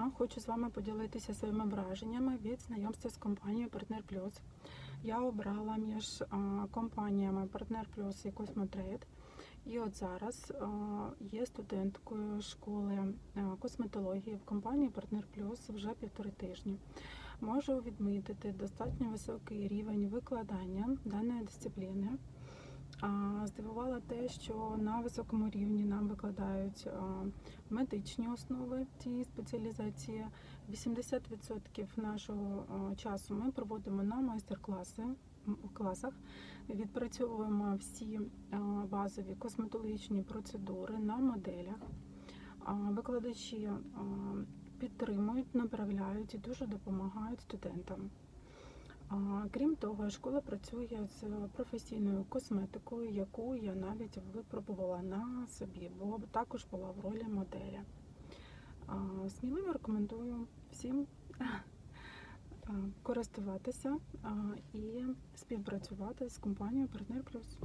дня! Хочу з вами поділитися своїми враженнями від знайомства з компанією Партнер Плюс. Я обрала між компаніями Партнер Плюс і Космотрейд. І от зараз є студенткою школи косметології в компанії Партнер Плюс вже півтори тижні. Можу відмітити достатньо високий рівень викладання даної дисципліни. Здивувало те, що на високому рівні нам викладають медичні основи цієї спеціалізації. 80% нашого часу ми проводимо на майстер-класи м, класах, відпрацьовуємо всі базові косметологічні процедури на моделях. Викладачі підтримують, направляють і дуже допомагають студентам. Крім того, школа працює з професійною косметикою, яку я навіть випробувала на собі, бо також була в ролі моделі. А, Сміливо рекомендую всім користуватися і співпрацювати з компанією Партнер Плюс.